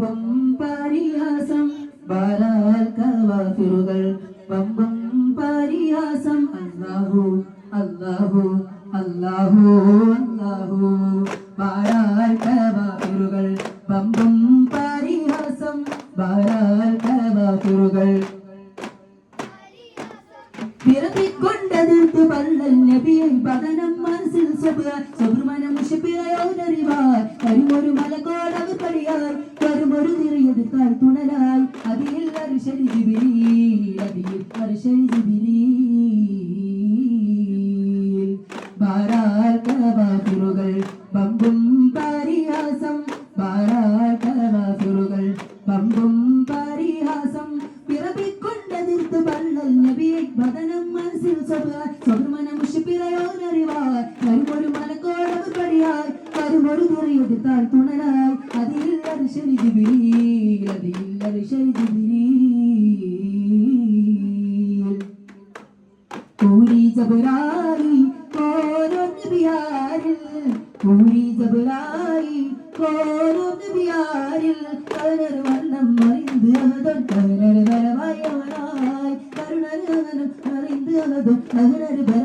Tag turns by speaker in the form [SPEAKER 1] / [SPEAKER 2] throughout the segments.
[SPEAKER 1] പമ്പും പരിഹാസം ബാലാൽക്കവാഫിറുകൾ കവാഫിറുകൾ പമ്പും പരിഹാസം അല്ലാഹു അല്ലാഹു അല്ലാഹു അല്ലാഹു. ബാലാൽക്കവാഫിറുകൾ കവാഫിറുകൾ പമ്പും പരിഹാസം ബാലാൽക്കവാഫിറുകൾ പിറപ്പിക്കൊണ്ടതിർത്ത് പള്ളൽ നബിയെ പതനം മനസ്സിൽ സുബ്രമനം മുഷിപ്പിറയോനറിവാർ വരുമൊരു മലക്കോടവ് പടിയായി തിറിയെടുത്താൽ തുണലായി. അതിൽ അരിശരി ജിബിലി അതിൽ അരിശരി ജിബിലി ബാരാൽ കവാഫിറുകൾ പമ്പും പരിഹാസം. ബാരാൽ കവാഫിറുകൾ പമ്പും പരിഹാസം. പിറപ്പിക്കൊണ്ടതിർത്ത് പള്ളൽ നബിയെ വതനം മനസ്സിൽ സ്വമനം മുഷിപ്പിറയോനറിവാർ വരുമൊരു മലക്കോടവ് പടിയായി വരുമൊരു തുറയെടുത്താൽ തുണലായി. അതിൽ അരിശരി ജിബിരി وذل الشر جبريل قولي جبرائيل قولت بيارل قولي جبرائيل قولت بيارل കലർ വണ്ണം മറിന്ത് അതൊൻ കലർ വരവായവനായി കരുണരകനം മറിന്ത് അതോ കലർ വര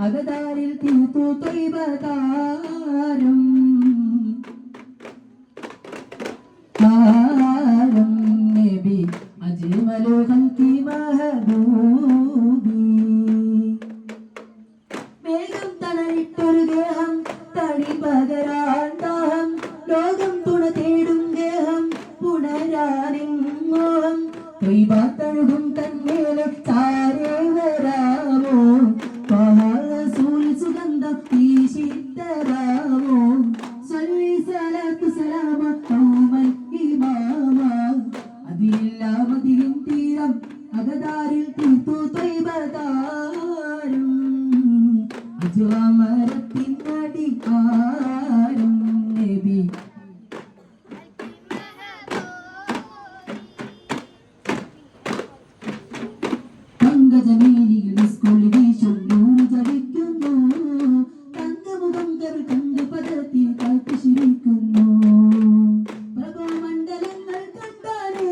[SPEAKER 1] അകതാരിൽ തീർത്തു തൈവതാരം താരം നബി അജ്മലു ഖൽഖി മഹബൂബി മേഘം തണലിട്ടൊരു ഗേഹം തടി തൊയ്വാത്തഴുകും തന്മേലെ ചാരേ റസൂൽ സുഗന്ധം വീശിത്തരാമോ സല്ലി സലാത്തു സലാമ ഖൗമൽ ഇമാമ. അതില്ല മതിലും തീരം അകതാരിൽ തീർത്തു തൈബദാരും അജുവമരത്തിനടി ആ